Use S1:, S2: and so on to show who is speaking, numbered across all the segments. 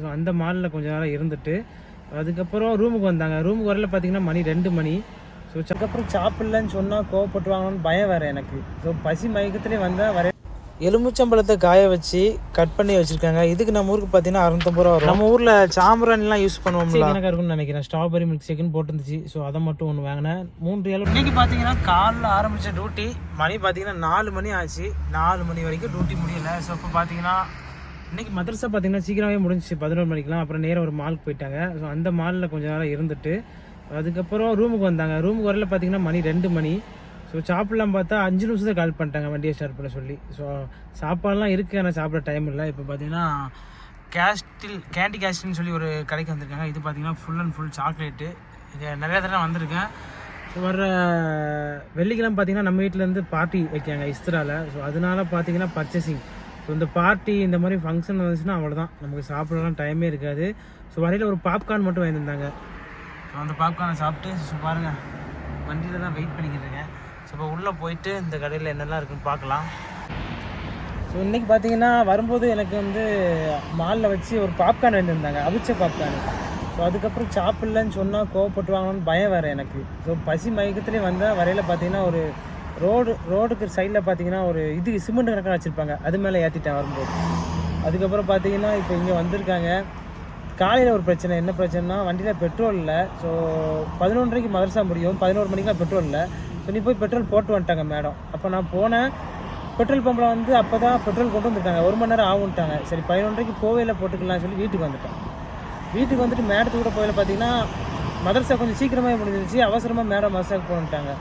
S1: So அந்த மாலில் கொஞ்ச நேரம் இருந்துட்டு அதுக்கப்புறம் ரூமுக்கு வந்தாங்க. ரூமுக்கு வரல பார்த்தீங்கன்னா மணி ரெண்டு மணி. ஸோ அதுக்கப்புறம் சாப்பிட்லன்னு சொன்னால் கோவப்பட்டுவாங்கன்னு பயம் வேறு எனக்கு. ஸோ பசி மயக்கத்துலேயே வந்தால் வர எலுமிச்சம்பழத்தை காய வச்சு கட் பண்ணி வச்சிருக்காங்க. இதுக்கு நம்ம ஊருக்கு பார்த்தீங்கன்னா அறுநூத்தம்பது ரூபா வரும். நம்ம ஊரில் சாம்பிரான்லாம் யூஸ் பண்ணுவோம்ல. எனக்கு இருக்கும்னு நினைக்கிறேன். ஸ்ட்ராபெரி மில்க் ஷேக்குன்னு போட்டுருந்துச்சு. ஸோ அதை மட்டும் ஒன்று வாங்கினேன். மூன்று ஏழு இன்னைக்கு பார்த்தீங்கன்னா காலைல ஆரம்பித்த டியூட்டி மணி பார்த்தீங்கன்னா நாலு மணி ஆச்சு. நாலு மணி வரைக்கும் டியூட்டி முடியல. ஸோ இப்போ பார்த்தீங்கன்னா இன்னைக்கு மதரசா பார்த்தீங்கன்னா சீக்கிரமே முடிஞ்சிச்சு. பதினோரு மணிக்கெலாம் அப்புறம் நேரம் ஒரு மாலுக்கு போயிட்டாங்க. ஸோ அந்த மாலில் கொஞ்ச நேரம் இருந்துட்டு அதுக்கப்புறம் ரூமுக்கு வந்தாங்க. ரூமுக்கு வரல பார்த்தீங்கன்னா மணி ரெண்டு மணி. ஸோ சாப்பிடலாம் பார்த்தா அஞ்சு நிமிஷத்தில் கால் பண்ணிட்டாங்க வண்டியை ஸ்டார்ட் பண்ண சொல்லி. ஸோ சாப்பாடுலாம் இருக்குது ஆனால் சாப்பிட டைம் இல்லை. இப்போ பார்த்தீங்கன்னா கேஸ்டில் கேண்டி கேஸ்டில்னு சொல்லி ஒரு கடைக்கு வந்திருக்காங்க. இது பார்த்தீங்கன்னா ஃபுல் அண்ட் ஃபுல் சாக்லேட்டு இது நிறைய தடவை வந்திருக்கேன். ஸோ வர்ற வெள்ளிக்கிழமை பார்த்தீங்கன்னா நம்ம வீட்டிலேருந்து பார்ட்டி வைக்காங்க இஸ்திராவில் ஸோ அதனால பார்த்தீங்கன்னா பர்ச்சேசிங் ஸோ இந்த பார்ட்டி இந்த மாதிரி ஃபங்க்ஷன் வந்துச்சுன்னா அவ்வளோதான் நமக்கு சாப்பிடலாம் டைமே இருக்காது. ஸோ வரையில் ஒரு பாப்கார்ன் மட்டும் வாங்கியிருந்தாங்க ஸோ அந்த பாப்கார்னை சாப்பிட்டு ஸோ பாருங்கள் வண்டியில் தான் வெயிட் பண்ணிக்கிட்டு இருக்கேன். ஸோ இப்போ உள்ளே போயிட்டு இந்த கடையில் என்னெல்லாம் இருக்குன்னு பார்க்கலாம். ஸோ இன்றைக்கி பார்த்தீங்கன்னா வரும்போது எனக்கு வந்து மாலில் வச்சு ஒரு பாப்கார்ன் வாங்கியிருந்தாங்க அவிச்ச பாப்கார்ன் ஸோ அதுக்கப்புறம் சாப்பிட்லன்னு சொன்னால் கோவப்பட்டுவாங்கன்னு பயம் வேறு எனக்கு. ஸோ பசி மயக்கத்துலேயே வந்தால் வரையில் பார்த்தீங்கன்னா ஒரு ரோடு ரோடுக்கு சைடில் பார்த்தீங்கன்னா ஒரு இது சிமெண்ட் கணக்காக வச்சுருப்பாங்க. அது மேலே ஏற்றிட்டேன் வரும்போது. அதுக்கப்புறம் பார்த்தீங்கன்னா இப்போ இங்கே வந்திருக்காங்க. காலையில் ஒரு பிரச்சனை. என்ன பிரச்சனைனா வண்டியில் பெட்ரோல் இல்லை. ஸோ பதினொன்றரைக்கு மதரசா முடியும். பதினோரு மணிக்கெலாம் பெட்ரோல் இல்லை. ஸோ நீ போய் பெட்ரோல் போட்டு வந்துட்டாங்க மேடம் அப்போ நான் போனேன். பெட்ரோல் பம்பில் வந்து அப்போ தான் பெட்ரோல் கொண்டு வந்திருக்காங்க ஒரு மணி நேரம் ஆகும்ட்டாங்க. சரி பதினொன்றரைக்கு போவையில் போட்டுக்கலாம் சொல்லி வீட்டுக்கு வந்துட்டேன். வீட்டுக்கு வந்துட்டு மேடத்துக்கு கூட போயில பார்த்தீங்கன்னா மதரசா கொஞ்சம் சீக்கிரமாக முடிஞ்சிருச்சு அவசரமாக மேடம் மதரசாவுக்கு போகணுட்டாங்க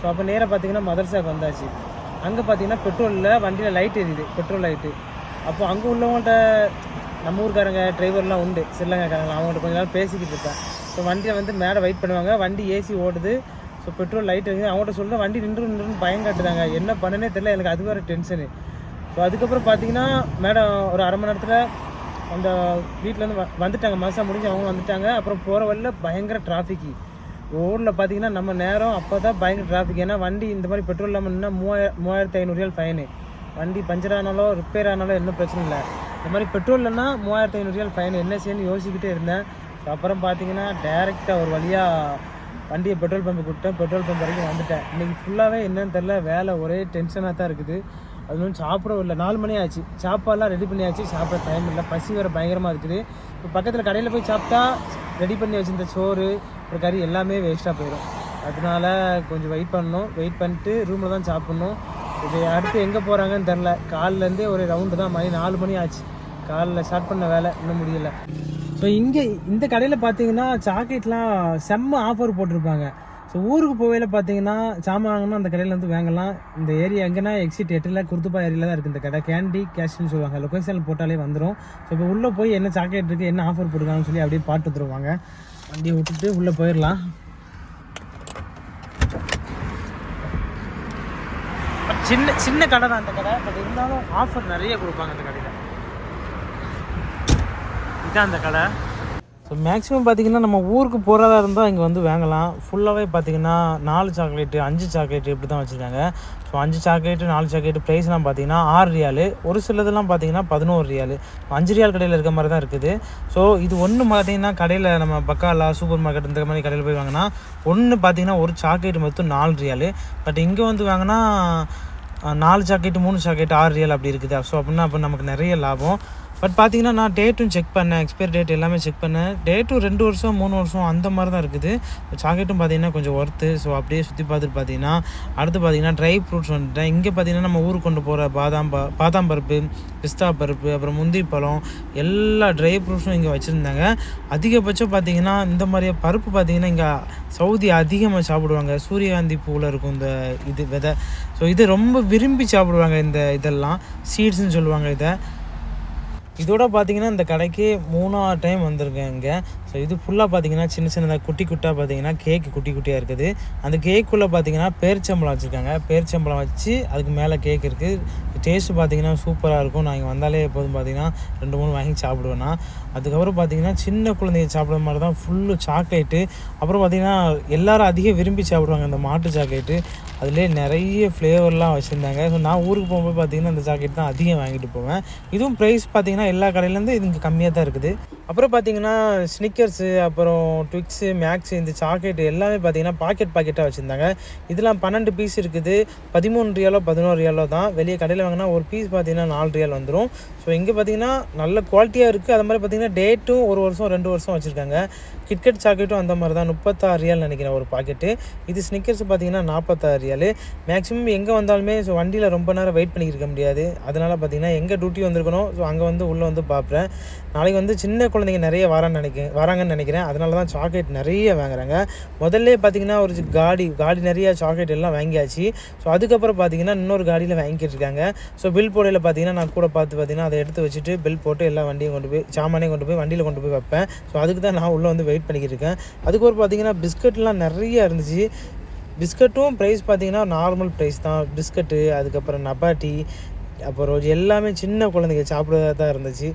S1: ஸோ அப்போ நேராக பார்த்தீங்கன்னா மதரசாவுக்கு வந்தாச்சு. அங்கே பார்த்தீங்கன்னா பெட்ரோலில் வண்டியில் லைட் எரியுது பெட்ரோல் லைட்டு அப்போ அங்கே உள்ளவங்கள்ட்ட நம்ம ஊருக்காரங்க டிரைவர்லாம் உண்டு. ஸ்ரீலங்காக்காரங்க அவங்கள்ட்ட கொஞ்ச நேரம் பேசிக்கிட்டு இருப்பேன். ஸோ வண்டியை வந்து மேலே வெயிட் பண்ணுவாங்க. வண்டி ஏசி ஓடுது. ஸோ பெட்ரோல் லைட் இருக்குது அவங்கள்ட்ட சொல்கிறேன் வண்டி நின்று நின்றுன்னு பயம் காட்டுதாங்க. என்ன பண்ணனே தெரியல. எனக்கு அது வேறு டென்ஷனு ஸோ அதுக்கப்புறம் பார்த்தீங்கன்னா மேடம் ஒரு அரை மணி நேரத்தில் அந்த வீட்டிலேருந்து வ வந்துட்டாங்க. மாதம் முடிஞ்சு அவங்க வந்துட்டாங்க. அப்புறம் போகிற வழியில் பயங்கர டிராஃபிக்கு ஊரில் பார்த்தீங்கன்னா நம்ம நேரம் அப்போ தான் பயங்கர டிராஃபிக் ஏன்னா வண்டி இந்த மாதிரி பெட்ரோல் இல்லாமல் நின்னா மூவாயிரம் மூவாயிரத்தி ஐநூறுரூவா ஃபைனு வண்டி பஞ்சர் ஆனாலோ ரிப்பேர் ஆனாலோ என்ன பிரச்சனை இல்லை. இந்த மாதிரி பெட்ரோல் இல்லைன்னா மூவாயிரத்தி ஐநூறுரூவா ஃபைன் என்ன செய்யணும்னு யோசிக்கிட்டே இருந்தேன். அப்புறம் பார்த்தீங்கன்னா டேரெக்டாக ஒரு வழியாக வண்டியை பெட்ரோல் பம்பு கொடுத்தேன் பெட்ரோல் பம்ப் வரைக்கும் வந்துட்டேன். இன்றைக்கி ஃபுல்லாகவே என்னன்னு தெரில வேலை ஒரே டென்ஷனாக தான் இருக்குது. அது சாப்பிடவும் இல்லை. நாலு மணி ஆச்சு. சாப்பாடெல்லாம் ரெடி பண்ணியாச்சு. சாப்பிட டைம் இல்லை. பசி வேறு பயங்கரமாக இருக்குது. இப்போ பக்கத்தில் கடையில் போய் சாப்பிட்டா ரெடி பண்ணி வச்சுருந்த சோறு அப்புறம் கறி எல்லாமே வேஸ்ட்டாக போயிடும் அதனால கொஞ்சம் வெயிட் பண்ணணும். வெயிட் பண்ணிட்டு ரூமில் தான் சாப்பிட்ணும். இது அடுத்து எங்கே போகிறாங்கன்னு தெரில காலிலேருந்தே ஒரு ரவுண்டு தான். மணி நாலு மணி ஆச்சு. காலில் ஸ்டார்ட் பண்ண வேலை. இன்னும் முடியலை. ஸோ இங்கே இந்த கடையில் பார்த்தீங்கன்னா சாக்லேட்லாம் செம்ம ஆஃபர் போட்டிருப்பாங்க. ஸோ ஊருக்கு போகையில் பார்த்தீங்கன்னா சாமான் வாங்கினா அந்த கடையில் வந்து வாங்கலாம். இந்த ஏரியா எங்கன்னா எக்ஸிட் எட்டில் குருத்துப்பா ஏரியாவில் தான் இருக்குது இந்த கடை. கேண்டி கேஷ்னு சொல்லுவாங்க. லொக்கேஷனில் போட்டாலே வந்துடும் ஸோ இப்போ உள்ளே போய் என்ன சாக்லேட் இருக்குது என்ன ஆஃபர் போட்டுருக்காங்கன்னு சொல்லி அப்படியே பாட்டு தருவாங்க வண்டியை விட்டுட்டு உள்ளே போயிடலாம். சின்ன சின்ன கடை தான் அந்த கடை. பட் இருந்தாலும் ஆஃபர் நிறைய கொடுப்பாங்க அந்த கடையில். இதுதான் அந்த கடை. ஸோ மேக்ஸிமம் பார்த்தீங்கன்னா நம்ம ஊருக்கு போகிறதா இருந்தால் இங்கே வந்து வாங்கலாம். ஃபுல்லாகவே பார்த்தீங்கன்னா நாலு சாக்லேட்டு அஞ்சு சாக்லேட்டு இப்படி தான் வச்சுருக்காங்க. ஸோ அஞ்சு சாக்லேட்டு நாலு சாக்லேட்டு ப்ரைஸ்லாம் பார்த்தீங்கன்னா ஆறு ரியாலு. ஒரு சிலதெல்லாம் பார்த்தீங்கன்னா பதினோரு ரியாலு. அஞ்சு ரியால் கடையில் இருக்க மாதிரி தான் இருக்குது. ஸோ இது ஒன்று பார்த்தீங்கன்னா கடையில் நம்ம பக்காலா சூப்பர் மார்க்கெட் இந்த மாதிரி கடையில் போய் வாங்கினா ஒன்று பார்த்தீங்கன்னா ஒரு சாக்லேட் மொத்தம் நாலு ரியாலு. பட் இங்கே வந்து வாங்கினா நாலு சாக்லேட்டு மூணு சாக்லேட் ஆறு ரியல் அப்படி இருக்குது. ஸோ அப்படின்னா அப்போ நமக்கு நிறைய லாபம். பட் பார்த்தீங்கன்னா நான் டேட்டும் செக் பண்ணேன். எக்ஸ்பைரி டேட் எல்லாமே செக் பண்ணேன். டேட்டும் ரெண்டு வருஷம் மூணு வருஷம் அந்த மாதிரி தான் இருக்குது. சாக்லேட்டும் பார்த்தீங்கன்னா கொஞ்சம் ஒர்த்து ஸோ அப்படியே சுற்றி பார்த்துட்டு பார்த்தீங்கன்னா அடுத்து பார்த்தீங்கன்னா ட்ரை ஃப்ரூட்ஸ் வந்துட்டேன். இங்கே பார்த்தீங்கன்னா நம்ம ஊருக்கு கொண்டு போகிற பாதாம் ப பாதாம் பருப்பு பிஸ்தா பருப்பு அப்புறம் முந்திரி பழம் எல்லா ட்ரை ஃப்ரூட்ஸும் இங்கே வச்சுருந்தாங்க. அதிகபட்சம் பார்த்தீங்கன்னா இந்த மாதிரி பருப்பு பார்த்தீங்கன்னா இங்கே சவுதி அதிகமாக சாப்பிடுவாங்க. சூரியகாந்தி பூவில் இருக்கும் இந்த இது விதை. ஸோ இது ரொம்ப விரும்பி சாப்பிடுவாங்க இந்த இதெல்லாம். சீட்ஸ்ன்னு சொல்லுவாங்க இதை. இதோட பார்த்தீங்கன்னா இந்த கடைக்கு மூணாவது டைம் வந்திருக்கேன் இங்கே ஸோ இது ஃபுல்லாக பார்த்தீங்கன்னா சின்ன சின்னதாக குட்டி குட்டாக பார்த்தீங்கன்னா கேக்கு குட்டி குட்டியாக இருக்குது. அந்த கேக்குள்ளே பார்த்தீங்கன்னா பேரிச்சம்பளம் வச்சுருக்காங்க. பேரிச்சம்பழம் வச்சு அதுக்கு மேலே கேக் இருக்குது டேஸ்ட்டு பார்த்தீங்கன்னா சூப்பராக இருக்கும். நான் இங்கே வந்தாலே எப்போதும் பார்த்தீங்கன்னா ரெண்டு மூணு வாங்கி சாப்பிடுவேன்னா அதுக்கப்புறம் பார்த்தீங்கன்னா சின்ன குழந்தைங்க சாப்பிட்ற மாதிரி தான் ஃபுல்லு சாக்லேட்டு அப்புறம் பார்த்தீங்கன்னா எல்லோரும் அதிகம் விரும்பி சாப்பிடுவாங்க அந்த மாட்டு சாக்லேட்டு அதிலே நிறைய ஃப்ளேவர்லாம் வச்சுருந்தாங்க. ஸோ நான் ஊருக்கு போகும்போது பார்த்தீங்கன்னா அந்த ஜாக்கெட் தான் அதிகம் வாங்கிட்டு போவேன். இதுவும் ப்ரைஸ் பார்த்தீங்கன்னா எல்லா கடையிலேருந்து இது இங்கே கம்மியாக தான் இருக்குது. அப்புறம் பார்த்தீங்கன்னா ஸ்னிக்கர்ஸு அப்புறம் ட்விக்ஸு மேக்ஸு இந்த சாக்லேட் எல்லாமே பார்த்தீங்கன்னா பாக்கெட் பாக்கெட்டாக வச்சுருந்தாங்க. இதெல்லாம் பன்னெண்டு பீஸ் இருக்குது. பதிமூணு ரியாலோ பதினோரு ரியாலோ தான். வெளியே கடையில் வாங்கினா ஒரு பீஸ் பார்த்தீங்கன்னா நாலு ரியால் வந்துடும் ஸோ இங்கே பார்த்தீங்கன்னா நல்ல குவாலிட்டியாக இருக்குது அது மாதிரி பார்த்தீங்கன்னா டேட்டும் ஒரு வருஷம் ரெண்டு வருஷம் வச்சுருக்காங்க. கிட்கட் சாக்லேட்டும் அந்த மாதிரி தான். முப்பத்தாறு ரியால் நினைக்கிறேன் ஒரு பாக்கெட்டு இது ஸ்னிக்கர்ஸ் பார்த்தீங்கன்னா நாற்பத்தாறு ரியால் மேக்ஸிமம் எங்கே வந்தாலுமே ஸோ வண்டியில் ரொம்ப நேரம் வெயிட் பண்ணியிருக்க முடியாது. அதனால் பார்த்தீங்கன்னா எங்கே டியூட்டி வந்திருக்கணும் ஸோ அங்கே வந்து உள்ளே வந்து பார்ப்பேன் நாளைக்கு வந்து சின்ன குழந்தைங்க நிறைய வரான்னு நினைக்கிறேன் வராங்கன்னு நினைக்கிறேன். அதனால தான் சாக்லேட் நிறைய வாங்குறாங்க. முதல்ல பார்த்தீங்கன்னா ஒரு காடி காடி நிறைய சாக்லேட் எல்லாம் வாங்கியாச்சு. ஸோ அதுக்கப்புறம் பார்த்தீங்கன்னா இன்னொரு காடியில் வாங்கிட்டு இருக்காங்க. ஸோ பில் போடையில் பார்த்தீங்கன்னா நான் கூட பார்த்து பார்த்தீங்கன்னா அதை எடுத்து வச்சுட்டு பில் போட்டு எல்லா வண்டியும் கொண்டு போய் சாமானையும் கொண்டு போய் வண்டியில் கொண்டு போய் வைப்பேன். ஸோ அதுக்கு தான் நான் உள்ளே வந்து வெயிட் பண்ணிக்கிட்டு இருக்கேன். அதுக்கப்புறம் பார்த்தீங்கன்னா பிஸ்கட்லாம் நிறைய இருந்துச்சு. பிஸ்கட்டும் ப்ரைஸ் பார்த்தீங்கன்னா நார்மல் ப்ரைஸ் தான். பிஸ்கட்டு அதுக்கப்புறம் நபாட்டி அப்புறம் எல்லாமே சின்ன குழந்தைங்க சாப்பிட்றதா தான் இருந்துச்சு.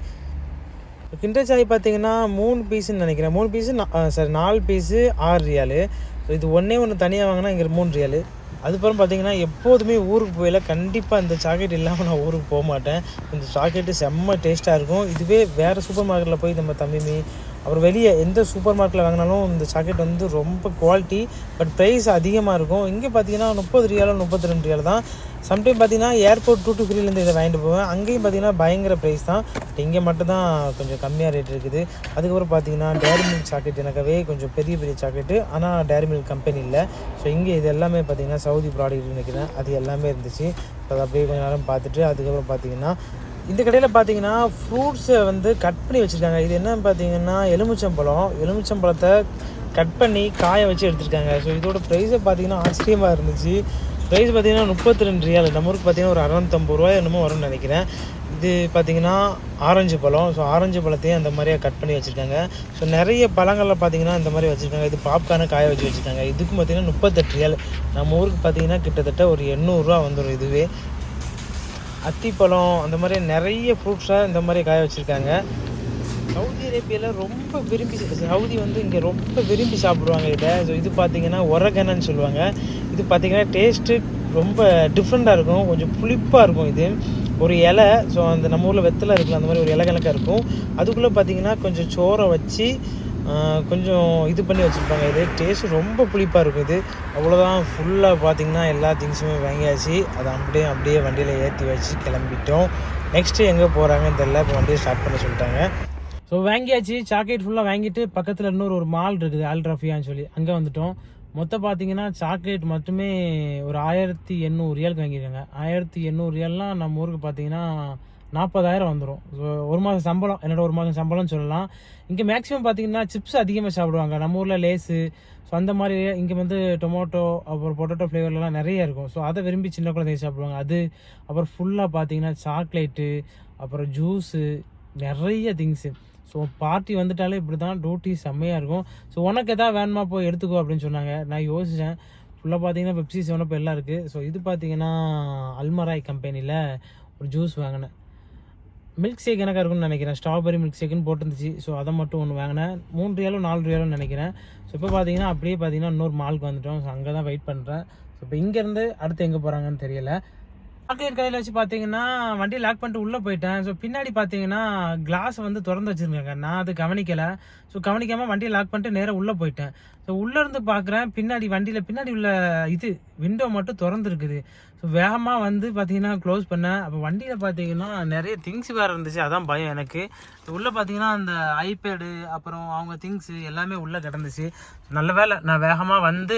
S1: கிண்டர் சாய் பார்த்தீங்கன்னா மூணு பீஸுன்னு நினைக்கிறேன். மூணு பீஸு சாரி நாலு பீஸு ஆறு ரியாலு ஸோ இது ஒன்றே ஒன்று தனியாக வாங்கினா இங்கே மூணு ரியாலு அதுக்கப்புறம் பார்த்தீங்கன்னா எப்போதுமே ஊருக்கு போயில கண்டிப்பாக இந்த சாக்லேட் இல்லாமல் நான் ஊருக்கு போக மாட்டேன். இந்த சாக்லேட்டு செம்ம டேஸ்ட்டாக இருக்கும். இதுவே வேறு சூப்பர் மார்க்கெட்டில் போய் நம்ம தம்பிமி அப்புறம் வெளியே எந்த சூப்பர் மார்க்கெட்டில் வாங்கினாலும் இந்த சாக்லேட் வந்து ரொம்ப குவாலிட்டி பட் ப்ரைஸ் அதிகமாக இருக்கும். இங்கே பார்த்தீங்கன்னா முப்பது ரியாலோ முப்பத்தி ரெண்டு ரியால் தான் சம்டைம் பார்த்தீங்கன்னா ஏர்போர்ட் டூ டு ஃப்ரீலேருந்து இதை வாங்கிட்டு போவேன். அங்கேயும் பார்த்தீங்கன்னா பயங்கர ப்ரைஸ் தான். பட் இங்கே மட்டும்தான் கொஞ்சம் கம்மியாக ரேட் இருக்குது. அதுக்கப்புறம் பார்த்தீங்கன்னா டேரி மில்க் சாக்லேட் எனக்கவே கொஞ்சம் பெரிய பெரிய சாக்லேட்டு ஆனால் டேரி மில்க் கம்பெனி இல்லை. ஸோ இங்கே இது எல்லாமே பார்த்தீங்கன்னா சவுதி ப்ராடக்ட் நினைக்கிறேன். அது எல்லாமே இருந்துச்சு. ஸோ அதை அப்படியே கொஞ்ச நேரம் பார்த்துட்டு அதுக்கப்புறம் பார்த்தீங்கன்னா இந்த கடையில் பார்த்தீங்கன்னா ஃப்ரூட்ஸை வந்து கட் பண்ணி வச்சுருக்காங்க. இது என்னன்னு பார்த்தீங்கன்னா எலுமிச்சம்பழம். எலுமிச்சம்பழத்தை கட் பண்ணி காய வச்சு எடுத்திருக்காங்க. ஸோ இதோட ப்ரைஸை பார்த்தீங்கன்னா ஆச்சரியமாக இருந்துச்சு. ப்ரைஸ் பார்த்தீங்கன்னா முப்பத்தி ரெண்டு ரியால். நம்ம ஊருக்கு பார்த்தீங்கன்னா ஒரு அறநூத்தம்பது ரூபாய் என்னமோ வரும்னு நினைக்கிறேன். இது பார்த்தீங்கன்னா ஆரஞ்சு பழம். ஸோ ஆரஞ்சு பழத்தையும் அந்த மாதிரியே கட் பண்ணி வச்சுருக்காங்க. ஸோ நிறைய பழங்களில் பார்த்தீங்கன்னா இந்த மாதிரி வச்சுருக்காங்க. இது பாப்கார்னு காய வச்சு வச்சுருக்காங்க. இதுக்கும் பார்த்தீங்கன்னா முப்பத்தெட்டு ரியால். நம்ம ஊருக்கு பார்த்தீங்கன்னா கிட்டத்தட்ட ஒரு எண்ணூறுரூவா வந்துடும் இதுவே. அத்திப்பழம் அந்த மாதிரி நிறைய ஃப்ரூட்ஸாக இந்த மாதிரி காய வச்சுருக்காங்க. சவுதி அரேபியாவில் ரொம்ப விரும்பி சவுதி வந்து இங்கே ரொம்ப விரும்பி சாப்பிடுவாங்க இதை. ஸோ இது பார்த்திங்கன்னா ஒரகனன்னு சொல்லுவாங்க. இது பார்த்திங்கன்னா டேஸ்ட்டு ரொம்ப டிஃப்ரெண்ட்டாக இருக்கும். கொஞ்சம் புளிப்பாக இருக்கும் இது. ஒரு இலை ஸோ அந்த நம்ம ஊரில் வெத்தலை இருக்குல்ல அந்த மாதிரி ஒரு இலை கணக்காக இருக்கும். அதுக்குள்ளே பார்த்தீங்கன்னா கொஞ்சம் சோறை வச்சு கொஞ்சம் இது பண்ணி வச்சுருப்பாங்க. இது டேஸ்ட் ரொம்ப புளிப்பாக இருக்கும் இது. அவ்வளோதான் ஃபுல்லாக பார்த்திங்கன்னா எல்லா திங்ஸுமே வாங்கியாச்சு. அதை அப்படியே அப்படியே வண்டியில் ஏற்றி வச்சு கிளம்பிட்டோம். நெக்ஸ்ட்டு எங்கே போகிறாங்கன்னு தெரியல. இப்போ வண்டியை ஸ்டார்ட் பண்ண சொல்லிட்டாங்க. ஸோ வாங்கியாச்சு. சாக்லேட் ஃபுல்லாக வாங்கிட்டு பக்கத்தில் இன்னொரு ஒரு மால் இருக்குது அல்ட்ராஃபியான்னு சொல்லி. அங்கே வந்துட்டோம். மொத்தம் பார்த்தீங்கன்னா சாக்லேட் மட்டுமே ஒரு ஆயிரத்தி எண்ணூறு ரியாலுக்கு வாங்கியிருக்காங்க. ஆயிரத்தி எண்ணூறு ரியால்லாம் நம்ம ஊருக்கு பார்த்தீங்கன்னா நாற்பதாயிரம் வந்துடும் ஸோ ஒரு மாதம் சம்பளம் என்னோட ஒரு மாதம் சம்பளம்னு சொல்லலாம். இங்கே மேக்ஸிமம் பார்த்தீங்கன்னா சிப்ஸ் அதிகமாக சாப்பிடுவாங்க. நம்ம ஊரில் லேஸு ஸோ அந்த மாதிரி இங்கே வந்து டொமேட்டோ அப்புறம் பொட்டேட்டோ ஃப்ளேவர்லாம் நிறைய இருக்கும். ஸோ அதை விரும்பி சின்ன குழந்தைங்க சாப்பிடுவாங்க. அது அப்புறம் ஃபுல்லாக பார்த்தீங்கன்னா சாக்லேட்டு அப்புறம் ஜூஸு நிறைய திங்ஸு ஸோ பார்ட்டி வந்துட்டாலே இப்படி தான் டியூட்டி செம்மையாக இருக்கும். ஸோ உனக்கு எதாவது வேணுமா போய் எடுத்துக்கோ அப்படின்னு சொன்னாங்க. நான் யோசித்தேன் ஃபுல்லாக பார்த்தீங்கன்னா பெப்சி செவனப் எல்லாம் இருக்குது ஸோ இது பார்த்தீங்கன்னா அல்மராய் கம்பெனியில் ஒரு ஜூஸ் வாங்கினேன். மில்க் ஷேக் எனக்கா இருக்கும்னு நினைக்கிறேன். ஸ்ட்ராபெரி மில்க் ஷேக்குன்னு போட்டுருந்துச்சு. ஸோ அதை மட்டும் ஒன்று வாங்கினேன். மூணு ரியாலும் நாலு ரியாலும் நினைக்கிறேன். ஸோ இப்போ பார்த்தீங்கன்னா அப்படியே பார்த்தீங்கன்னா இன்னொரு மாலுக்கு வந்துட்டோம். ஸோ அங்கே தான் வெயிட் பண்ணுறேன் ஸோ இப்போ இங்கேருந்து அடுத்து எங்கே போகிறாங்கன்னு தெரியல. சாக்லேட் கடையில் வச்சு பார்த்தீங்கன்னா வண்டி லாக் பண்ணிட்டு உள்ளே போயிட்டேன். ஸோ பின்னாடி பார்த்தீங்கன்னா கிளாஸ் வந்து திறந்து வச்சுருக்காங்க நான் அது கவனிக்கலை. ஸோ கவனிக்காமல் வண்டியை லாக் பண்ணிட்டு நேராக உள்ளே போயிட்டேன். ஸோ உள்ளே இருந்து பார்க்குறேன் பின்னாடி வண்டியில் பின்னாடி உள்ள இது விண்டோ மட்டும் திறந்துருக்குது. வேகமாக வந்து பார்த்தீங்கன்னா க்ளோஸ் பண்ணேன் அப்போ வண்டியில் பார்த்தீங்கன்னா நிறைய திங்ஸ் வேறு இருந்துச்சு. அதான் பயம் எனக்கு. உள்ளே பார்த்தீங்கன்னா அந்த ஐபேடு அப்புறம் அவங்க திங்ஸு எல்லாமே உள்ளே கிடந்துச்சு. நல்ல வேளை நான் வேகமாக வந்து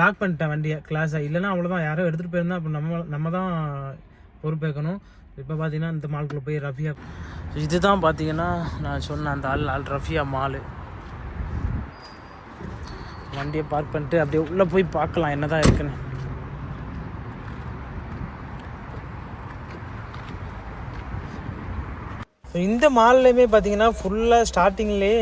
S1: லாக் பண்ணிட்டேன் வண்டியை கிளாஸை இல்லைன்னா அவ்வளோதான் யாரோ எடுத்துகிட்டு போயிருந்தா அப்போ நம்ம நம்ம தான் பொறுப்பேற்கணும். இப்போ பார்த்தீங்கன்னா இந்த மால்குள்ளே போய் ரஃபியா இதுதான் பார்த்தீங்கன்னா நான் சொன்ன அந்த ஆள் ஆள் ரஃபியா மாலு வண்டியை பார்க் பண்ணிட்டு அப்படியே உள்ளே போய் பார்க்கலாம் என்ன தான் இருக்குன்னு. இந்த மால்லையுமே பார்த்தீங்கன்னா ஃபுல்லாக ஸ்டார்டிங்லேயே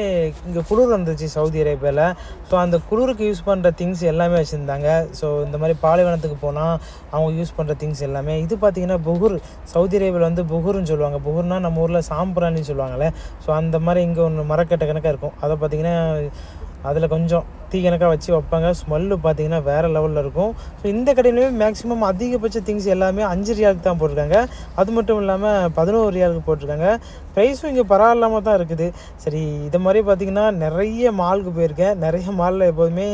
S1: இங்கே குளிர் வந்துச்சு சவுதி அரேபியாவில் ஸோ அந்த குளிருக்கு யூஸ் பண்ணுற திங்ஸ் எல்லாமே வச்சுருந்தாங்க. ஸோ இந்த மாதிரி பாலைவனத்துக்கு போனால் அவங்க யூஸ் பண்ணுற திங்ஸ் எல்லாமே. இது பார்த்திங்கன்னா புகுர். சவுதி அரேபியாவில் வந்து புகுர்னு சொல்லுவாங்க. புகுர்னால் நம்ம ஊரில் சாம்பிராணின்னு சொல்லுவாங்கள்ல ஸோ அந்த மாதிரி இங்கே ஒன்று மரக்கட்டை கணக்காக இருக்கும். அதை பார்த்தீங்கன்னா அதில் கொஞ்சம் தீ கணக்காக வச்சு வைப்பாங்க. ஸ்மெல்லு பார்த்தீங்கன்னா வேறு லெவலில் இருக்கும். ஸோ இந்த கடையிலுமே மேக்ஸிமம் அதிகபட்ச திங்ஸ் எல்லாமே அஞ்சு ரியாலுக்கு தான் போட்டிருக்காங்க. அது மட்டும் இல்லாமல் பதினோரு ரியாலுக்கு போட்டிருக்காங்க. ப்ரைஸும் இங்கே பரவாயில்லாமல் தான் இருக்குது. சரி இதை மாதிரி பார்த்தீங்கன்னா நிறைய மாலுக்கு போயிருக்கேன். நிறைய மாலில் எப்போதுமே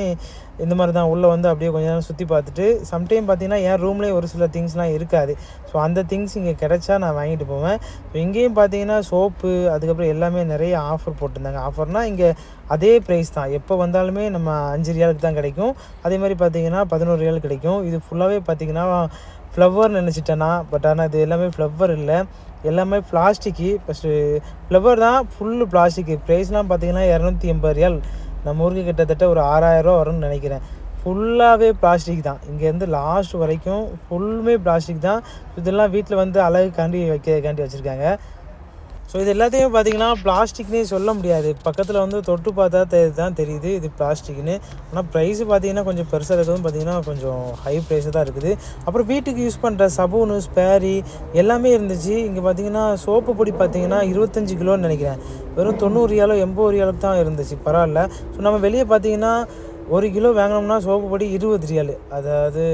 S1: இந்த மாதிரி தான் உள்ளே வந்து அப்படியே கொஞ்ச நேரம் சுற்றி பார்த்துட்டு சம்டைம் பார்த்தீங்கன்னா என் ரூம்லேயே ஒரு சில திங்ஸ்லாம் இருக்காது. ஸோ அந்த திங்ஸ் இங்கே கிடச்சா நான் வாங்கிட்டு போவேன். ஸோ இங்கேயும் பார்த்தீங்கன்னா சோப்பு அதுக்கப்புறம் எல்லாமே நிறைய ஆஃபர் போட்டிருந்தாங்க. ஆஃபர்னால் இங்கே அதே ப்ரைஸ் தான். எப்போ வந்தாலுமே நம்ம அஞ்சு ரியாலுக்கு தான் கிடைக்கும். அதே மாதிரி பார்த்தீங்கன்னா பதினோரு ரியால் கிடைக்கும். இது ஃபுல்லாகவே பார்த்தீங்கன்னா ஃப்ளவர் நினச்சிட்டேன்னா பட் ஆனால் இது எல்லாமே ஃப்ளவர் இல்லை. எல்லாமே பிளாஸ்டிக்கு ஃபஸ்ட்டு ஃப்ளவர் தான் ஃபுல்லு பிளாஸ்டிக்கு ப்ரைஸ்லாம் பார்த்தீங்கன்னா இரநூத்தி எண்பது ரியால். நம்ம ஊருக்கு கிட்டத்தட்ட ஒரு ஆறாயிரரூவா வரும்னு நினைக்கிறேன். ஃபுல்லாகவே பிளாஸ்டிக் தான். இங்கேருந்து லாஸ்ட் வரைக்கும் ஃபுல்லுமே பிளாஸ்டிக் தான். இதெல்லாம் வீட்டில் வந்து அழகுக்காண்டி வைக்கிறதுக்காண்டி வச்சுருக்காங்க. ஸோ இது எல்லாத்தையும் பார்த்தீங்கன்னா பிளாஸ்டிக்னே சொல்ல முடியாது. பக்கத்தில் வந்து தொட்டு பார்த்தா தெ தான் தெரியுது இது பிளாஸ்டிக்னு. ஆனால் ப்ரைஸ் பார்த்தீங்கன்னா கொஞ்சம் பெருசாக இருக்கிறதும் பார்த்தீங்கன்னா கொஞ்சம் ஹை ப்ரைஸாக தான் இருக்குது. அப்புறம் வீட்டுக்கு யூஸ் பண்ணுற சபூனு ஸ்பேரி எல்லாமே இருந்துச்சு. இங்கே பார்த்தீங்கன்னா சோப்பு பொடி பார்த்தீங்கன்னா இருபத்தஞ்சி கிலோன்னு நினைக்கிறேன். வெறும் தொண்ணூறு ரியாலோ எண்பது ரியாலுக்கு தான் இருந்துச்சு. பரவாயில்ல. ஸோ நம்ம வெளியே பார்த்தீங்கன்னா ஒரு கிலோ வாங்கினோம்னா சோப்பு பொடி இருபது ரியாலு. அதாவது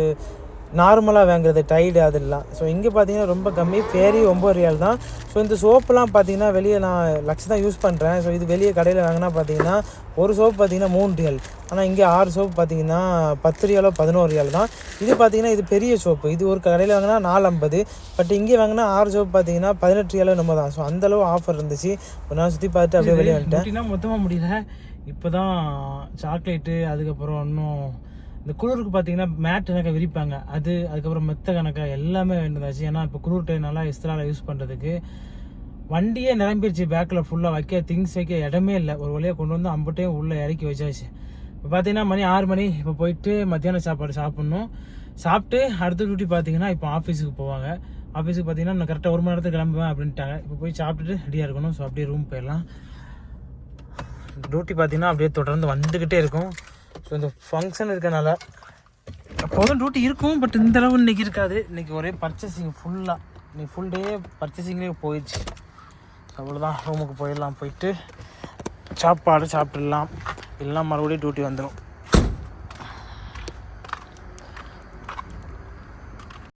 S1: நார்மலாக வாங்குறது டைடு அதெல்லாம். ஸோ இங்கே பார்த்தீங்கன்னா ரொம்ப கம்மி. ஃபேரி ஒம்பது ரியால் தான். ஸோ இந்த சோப்புலாம் பார்த்தீங்கன்னா வெளியே நான் லக்ஸ் தான் யூஸ் பண்ணுறேன் ஸோ இது வெளியே கடையில் வாங்கினா பார்த்தீங்கன்னா ஒரு சோப்பு பார்த்தீங்கன்னா மூணு ரியால். ஆனால் இங்கே ஆறு சோப்பு பார்த்தீங்கன்னா பத்து ரியாலோ பதினோரு ரியால் தான். இது பார்த்தீங்கன்னா இது பெரிய சோப்பு. இது ஒரு கடையில் வாங்கினா நாலு ஐம்பது. பட் இங்கே வாங்கினா ஆறு சோப்பு பார்த்தீங்கன்னா பதினெட்டு ரியாலோ நம்ம தான். ஸோ அந்தளவு ஆஃபர் இருந்துச்சு. ஒரு நாள் சுற்றி பார்த்துட்டு அப்படியே வெளியே வந்துட்டேன். மொத்தமாக முடியல. இப்போ தான் சாக்லேட்டு அதுக்கப்புறம் இன்னும் இந்த குளிருக்கு பார்த்தீங்கன்னா மேட் கணக்காக விரிப்பாங்க. அது அதுக்கப்புறம் மெத்த கணக்காக எல்லாமே வேண்டியதாச்சு ஏன்னா இப்போ குளிர் டைம்னால இஸ்திரால யூஸ் பண்ணுறதுக்கு வண்டியே நிரம்பிடுச்சு பேக்கில் ஃபுல்லாக வைக்க திங்ஸ் வைக்க இடமே இல்லை. ஒரு வழியாக கொண்டு வந்து அம்பட்டையும் உள்ளே இறக்கி வச்சாச்சு. இப்போ பார்த்தீங்கன்னா மணி ஆறு மணி. இப்போ போயிட்டு மத்தியான சாப்பாடு சாப்பிட்ணும். சாப்பிட்டு அடுத்த டியூட்டி பார்த்தீங்கன்னா இப்போ ஆஃபீஸுக்கு போவாங்க. ஆஃபீஸுக்கு பார்த்தீங்கன்னா நான் கரெக்டாக ஒரு மணி நேரத்துக்கு கிளம்புவேன் அப்படின்ட்டாங்க. இப்போ போய் சாப்பிட்டுட்டு ரெடியாக இருக்கணும். ஸோ அப்படியே ரூம் போயிடலாம். டியூட்டி பார்த்தீங்கன்னா அப்படியே தொடர்ந்து வந்துக்கிட்டே இருக்கும். கொஞ்சம் இந்த ஃபங்க்ஷன் இருக்கனால அப்போதும் டியூட்டி இருக்கும் பட் இந்த அளவு இன்னைக்கு இருக்காது. இன்னைக்கு ஒரே பர்ச்சேசிங் ஃபுல்லாக இன்னைக்கு ஃபுல் டே பர்ச்சேசிங்லேயே போயிடுச்சு. அவ்வளோதான் ரூமுக்கு போயிடலாம் போயிட்டு சாப்பாடு சாப்பிட்டுடலாம். இல்லைனா மறுபடியும் டியூட்டி வந்துடும்